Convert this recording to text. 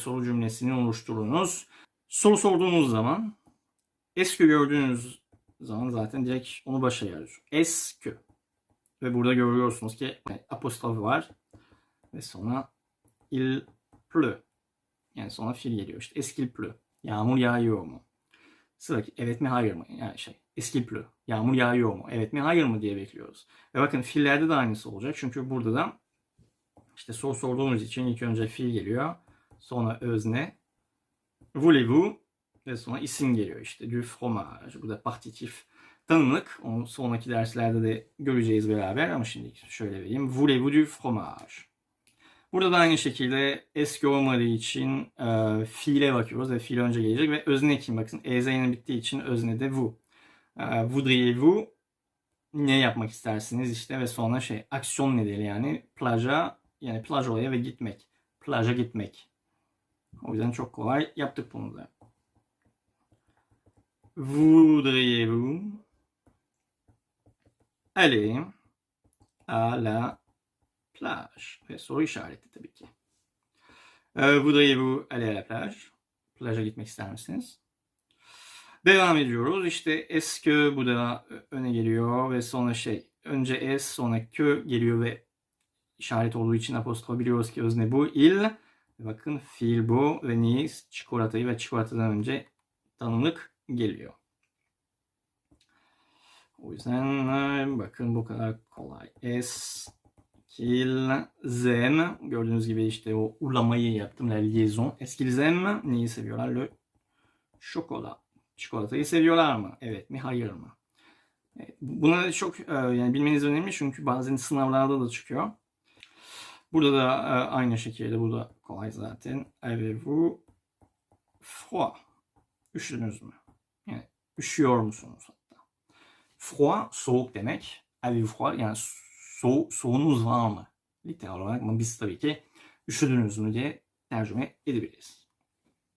soru cümlesini oluşturunuz. Soru sorduğunuz zaman eski gördüğünüz zaman zaten direkt onu başa yazıyor. Eski. Ve burada görüyorsunuz ki apostrof var. Ve sonra il pleut. Yani sonra fiil geliyor işte. Eskil pleut. Yağmur yağıyor mu? Sıradaki evet mi hayır mı? Yani şey eskil pleut. Yağmur yağıyor mu? Evet mi hayır mı diye bekliyoruz. Ve bakın fiillerde de aynısı olacak. Çünkü burada da işte soru sorduğumuz için ilk önce fiil geliyor. Sonra özne. Voulez-vous? Ve sonra isim geliyor işte. Du fromage. Bu da partitif tanımlık. Onu sonraki derslerde de göreceğiz beraber ama şimdi şöyle vereyim. Voulez-vous du fromage? Burada da aynı şekilde eski olmadığı için e, fiile bakıyoruz ve fiil önce gelecek ve özne kim bakın. EZ'nin bittiği için özne de vous. E, Voudriez-vous ne yapmak istersiniz işte ve sonra şey aksiyon nedeni yani plaja yani plaj oraya ve gitmek. Plaja gitmek. O yüzden çok kolay yaptık bunu da. Voudriez-vous aller à la plage? Ve soru işareti tabii ki. Ee, Voudriez-vous aller à la plage? Plaja gitmek ister misiniz? Devam ediyoruz. İşte eski bu da öne geliyor ve sonra şey önce es sonra kö geliyor ve işaret olduğu için apostrof biliyoruz ki özne bu. Il bakın fiil bu ve nice çikolatayı ve çikolatadan önce tanımlık geliyor. O yüzden bakın bu kadar kolay. Es qu'ils aiment. Gördüğünüz gibi işte o ulamayı yaptım. La liaison. Est qu'ils aiment? Neyi seviyorlar? Le şokola. Çikolatayı seviyorlar mı? Evet mi? Hayır mı? Buna çok e, yani bilmeniz önemli çünkü bazen sınavlarda da çıkıyor. Burada da e, aynı şekilde bu da kolay zaten. Avez-vous froid? Üşüdünüz mü? Yani üşüyor musunuz hatta? Froid soğuk demek. Avez-vous froid yani so soğuğunuz var mı? Literal olarak ama biz tabii ki üşüdünüz mü diye tercüme edebiliriz.